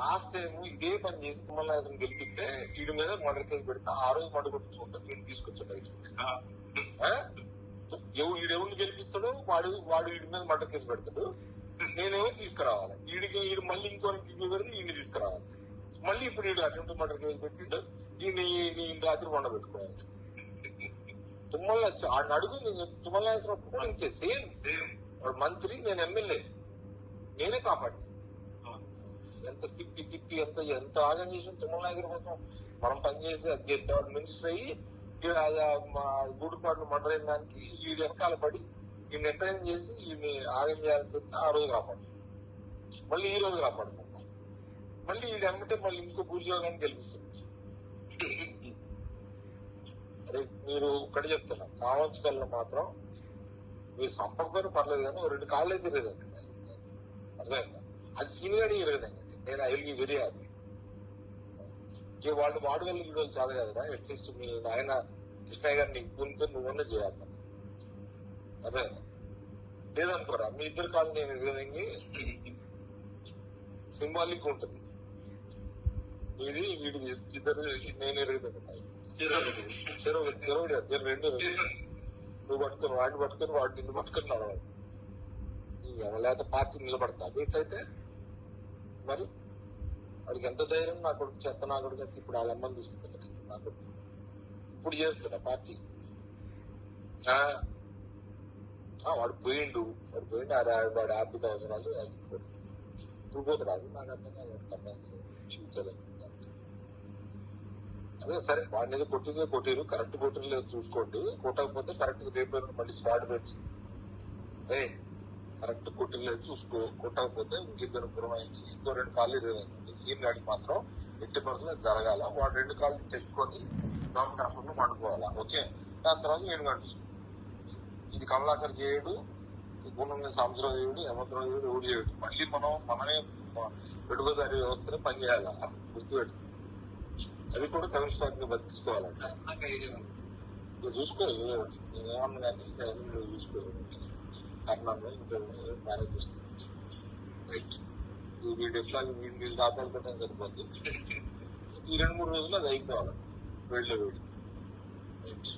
Last time ఇదే పని చేసి తుమ్మలాసం గెలిపిస్తే వీడి మీద మర్డర్ కేసు పెడితే. ఆ రోజు మర్డర్ కొట్టించుకుంటాం వీడిని తీసుకొచ్చా బయట. వీడెవరిని గెలిపిస్తాడో వాడు వాడు వీడి మీద మర్డర్ కేసు పెడతాడు. నేనేమో తీసుకురావాలి? వీడికి వీడు మళ్ళీ ఇంకో పెడితే వీడిని తీసుకురావాలి. మళ్ళీ ఇప్పుడు వీడు అటెంప్ట్ మర్డర్ కేసు పెట్టిండు. ఈయన రాత్రి వండ పెట్టుకోవాలి తుమ్మల ఆడిని అడుగు ఇంకే సేమ్. వాడు మంత్రి నేను ఎమ్మెల్యే. నేనే కాపాడి ఎంత తిప్పి తిప్పి ఎంత ఎంత ఆగం చేసిన తుమ్మలాగిరి కోసం మనం పనిచేసి అది మినిస్టర్ అయ్యి ఈడ మా గూడుపాట్లు మర్డర్ అయిన దానికి వీడు వెనకాల పడి ఈ ఎంటర్టైన్ చేసి ఈయన్ని ఆగం చేయాలని చెప్తే ఆ రోజు కాపాడు. మళ్ళీ ఈ రోజు కాపాడు. మళ్ళీ వీడు అమ్మితే మళ్ళీ ఇంకో ఉద్యోగాన్ని గెలిపిస్తుంది అరే మీరు ఇక్కడ చెప్తున్నా కావంచగల్లో మాత్రం మీరు సంపర్కం పర్లేదు కానీ ఓ రెండు కాళ్ళు అయితే ఇరగదండి అర్థమైందా? అది సీనియర్ ఇరగదండి నేను I will be very happy ఇక వాళ్ళు వాడగల వీడియోలు చాలు కదరా. అట్లీస్ట్ మీ నాయన కృష్ణయ్య గారిని గుంతో నువ్వన్నా చేయాలి. అదే. లేదనుకోరా మీ ఇద్దరు కాళ్ళు నేను ఇరగదంగి సింబాలిక్ ఉంటుంది. ఇది వీడి ఇద్దరు నేను ఇరగదండి చెరువు చెరువు చెరువు రెండు నువ్వు పట్టుకుని వాడిని పట్టుకుని వాడు నిన్ను పట్టుకుని నడవాలి. లేకపోతే పార్టీ నిలబడతా ఎట్లయితే మరి? వాడికి ఎంత ధైర్యం నా కొడుకు చెత్త నా కొడుకు అయితే ఇప్పుడు వాళ్ళ అమ్మని తీసుకుపోతాడు. నా కొడుకు. ఇప్పుడు చేస్తున్నా పార్టీ. ఆ, వాడు పోయిండు. వాడు పోయిండు. ఆడ ఆర్థిక అవసరాలు అది ఇప్పుడు పోతున్నాడు నాకు అర్థం కాదు. తప్పని చూపించలేదు అదే సరే వాడిని ఏదో కొట్టిందే కొట్టిరు కరెక్ట్ కొట్టిరు లేదు చూసుకోండి. కొట్టకపోతే కరెక్ట్ రేపు మళ్ళీ స్పాట్ పెట్టి. ఏ కరెక్ట్ కొట్టిరు లేదు చూసుకో కొట్టకపోతే ఇంకిద్దరు పురమాయించి ఇంకో రెండు కాళ్ళు ఇరవదండి సీన్ గాడికి మాత్రం ఎట్టి పరిస్థితుల్లో అది జరగాల. వాడు రెండు కాళ్ళు తెచ్చుకొని గవర్నమెంట్ హాస్పిటల్ పండుకోవాలా? ఓకే. దాని తర్వాత నేను కనిపిస్తుంది ఇది కమలాకర్ చేయడు గుణం సంవత్సరం చేయడు యమత్రం చేయడు ఎవడు చేయడు. మళ్ళీ మనం మనమే పెట్టుబడిదారి వ్యవస్థనే పనిచేయాలి. గుర్తుపెట్టు. అది కూడా పార్టీని బతికించుకోవాలంట. చూసుకో ఏదో ఒకటి. నేనేమన్నా కానీ ఇక అన్ని నువ్వు చూసుకో కర్ణాన్ని ఇంకా మేనేజ్ చేసుకో రైట్ వీడు ఎట్లా వీడిని వీళ్ళు కాపాడుకోవడం సరిపోద్ది ఈ రెండు మూడు రోజులు అది అయిపోవాలి వేడిలో వేడి రైట్